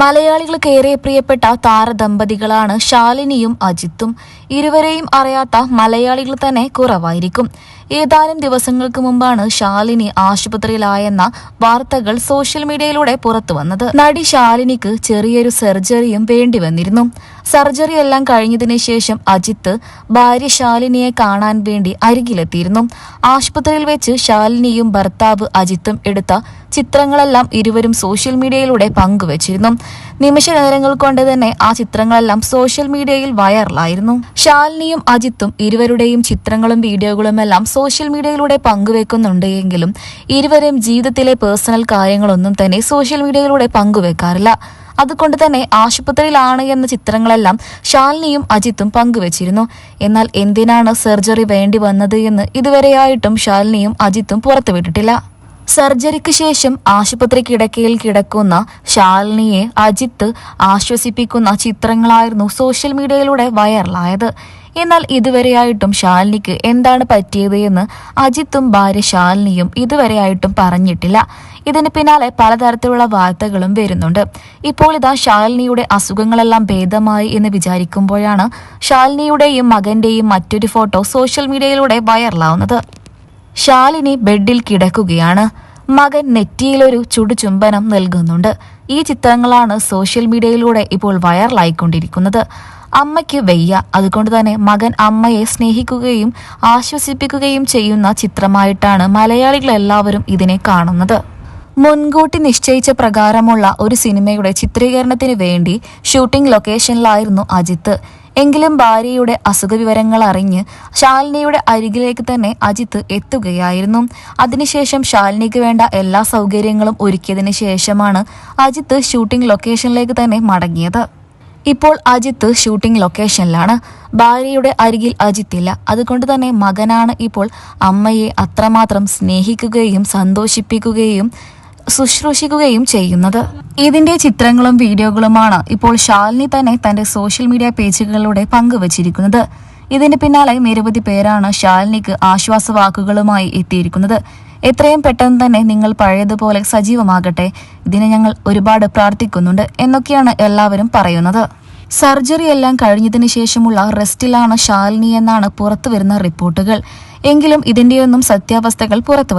മലയാളികൾക്ക് ഏറെ പ്രിയപ്പെട്ട താരദമ്പതികളാണ് ശാലിനിയും അജിത്തും. ഇരുവരെയും അറിയാത്ത മലയാളികൾ തന്നെ കുറവായിരിക്കും. ഏതാനും ദിവസങ്ങൾക്ക് മുമ്പാണ് ശാലിനി ആശുപത്രിയിലായെന്ന വാർത്തകൾ സോഷ്യൽ മീഡിയയിലൂടെ പുറത്തു വന്നത്. നടി ശാലിനിക്ക് ചെറിയൊരു സർജറിയും വേണ്ടി വന്നിരുന്നു. സർജറി എല്ലാം കഴിഞ്ഞതിന് ശേഷം അജിത്ത് ഭാര്യ ശാലിനിയെ കാണാൻ വേണ്ടി അരികിലെത്തിയിരുന്നു. ആശുപത്രിയിൽ വെച്ച് ശാലിനിയും ഭർത്താവ് അജിത്തും എടുത്ത ചിത്രങ്ങളെല്ലാം ഇരുവരും സോഷ്യൽ മീഡിയയിലൂടെ പങ്കുവച്ചിരുന്നു. നിമിഷ നേരങ്ങൾ കൊണ്ട് തന്നെ ആ ചിത്രങ്ങളെല്ലാം സോഷ്യൽ മീഡിയയിൽ വൈറലായിരുന്നു. ശാലിനിയും അജിത്തും ഇരുവരുടെയും ചിത്രങ്ങളും വീഡിയോകളും എല്ലാം സോഷ്യൽ മീഡിയയിലൂടെ പങ്കുവെക്കുന്നുണ്ട് എങ്കിലും ഇരുവരും ജീവിതത്തിലെ പേഴ്സണൽ കാര്യങ്ങളൊന്നും തന്നെ സോഷ്യൽ മീഡിയയിലൂടെ പങ്കുവെക്കാറില്ല. അതുകൊണ്ട് തന്നെ ആശുപത്രിയിലാണ് എന്ന ചിത്രങ്ങളെല്ലാം ശാലിനിയും അജിത്തും പങ്കുവച്ചിരുന്നു. എന്നാൽ എന്തിനാണ് സർജറി വേണ്ടി വന്നത് എന്ന് ഇതുവരെയായിട്ടും ശാലിനിയും അജിത്തും പുറത്തുവിട്ടിട്ടില്ല. സർജറിക്ക് ശേഷം ആശുപത്രി കിടക്കയിൽ കിടക്കുന്ന ശാലിനിയെ അജിത്ത് ആശ്വസിപ്പിക്കുന്ന ചിത്രങ്ങളായിരുന്നു സോഷ്യൽ മീഡിയയിലൂടെ വൈറലായത്. എന്നാൽ ഇതുവരെയായിട്ടും ശാലിനിക്ക് എന്താണ് പറ്റിയത് എന്ന് അജിത്തും ഭാര്യ ശാലിനിയും ഇതുവരെയായിട്ടും പറഞ്ഞിട്ടില്ല. ഇതിന് പിന്നാലെ പലതരത്തിലുള്ള വാർത്തകളും വരുന്നുണ്ട്. ഇപ്പോൾ ഇതാ ശാലിനിയുടെ അസുഖങ്ങളെല്ലാം ഭേദമായി എന്ന് വിചാരിക്കുമ്പോഴാണ് ശാലിനിയുടെയും മകന്റെയും മറ്റൊരു ഫോട്ടോ സോഷ്യൽ മീഡിയയിലൂടെ വൈറലാവുന്നത്. ശാലിനി ബെഡിൽ കിടക്കുകയാണ്. മകൻ നെറ്റിയിലൊരു ചുടുചുംബനം നൽകുന്നുണ്ട്. ഈ ചിത്രങ്ങളാണ് സോഷ്യൽ മീഡിയയിലൂടെ ഇപ്പോൾ വൈറലായിക്കൊണ്ടിരിക്കുന്നത്. അമ്മയ്ക്ക് വെയ്യ. അതുകൊണ്ട് തന്നെ മകൻ അമ്മയെ സ്നേഹിക്കുകയും ആശ്വസിപ്പിക്കുകയും ചെയ്യുന്ന ചിത്രമായിട്ടാണ് മലയാളികൾ എല്ലാവരും ഇതിനെ കാണുന്നത്. മുൻകൂട്ടി നിശ്ചയിച്ച പ്രകാരമുള്ള ഒരു സിനിമയുടെ ചിത്രീകരണത്തിന് വേണ്ടി ഷൂട്ടിംഗ് ലൊക്കേഷനിലായിരുന്നു അജിത്ത്. എങ്കിലും ഭാര്യയുടെ അസുഖ വിവരങ്ങൾ അറിഞ്ഞ് ശാലിനിയുടെ അരികിലേക്ക് തന്നെ അജിത്ത് എത്തുകയായിരുന്നു. അതിനുശേഷം ശാലിനിക്ക് വേണ്ട എല്ലാ സൗകര്യങ്ങളും ഒരുക്കിയതിനു ശേഷമാണ് അജിത്ത് ഷൂട്ടിംഗ് ലൊക്കേഷനിലേക്ക് തന്നെ മടങ്ങിയത്. ഇപ്പോൾ അജിത്ത് ഷൂട്ടിംഗ് ലൊക്കേഷനിലാണ്. ഭാര്യയുടെ അരികിൽ അജിത്തില്ല. അതുകൊണ്ട് തന്നെ മകനാണ് ഇപ്പോൾ അമ്മയെ അത്രമാത്രം സ്നേഹിക്കുകയും സന്തോഷിപ്പിക്കുകയും ശുശ്രൂഷിക്കുകയും ചെയ്യുന്നത്. ഇതിന്റെ ചിത്രങ്ങളും വീഡിയോകളുമാണ് ഇപ്പോൾ ശാലിനി തന്നെ തന്റെ സോഷ്യൽ മീഡിയ പേജുകളിലൂടെ പങ്കുവച്ചിരിക്കുന്നത്. ഇതിന് പിന്നാലെ നിരവധി പേരാണ് ശാലിനിക്ക് ആശ്വാസവാക്കുകളുമായി എത്തിയിരിക്കുന്നത്. എത്രയും പെട്ടെന്ന് തന്നെ നിങ്ങൾ പഴയതുപോലെ സജീവമാകട്ടെ. ഇതിന് ഞങ്ങൾ ഒരുപാട് പ്രാർത്ഥിക്കുന്നുണ്ട് എന്നൊക്കെയാണ് എല്ലാവരും പറയുന്നത്. സർജറി എല്ലാം കഴിഞ്ഞതിന് ശേഷമുള്ള റെസ്റ്റിലാണ് ശാലിനി എന്നാണ് പുറത്തുവരുന്ന റിപ്പോർട്ടുകൾ. എങ്കിലും ഇതിന്റെയൊന്നും സത്യാവസ്ഥകൾ പുറത്തു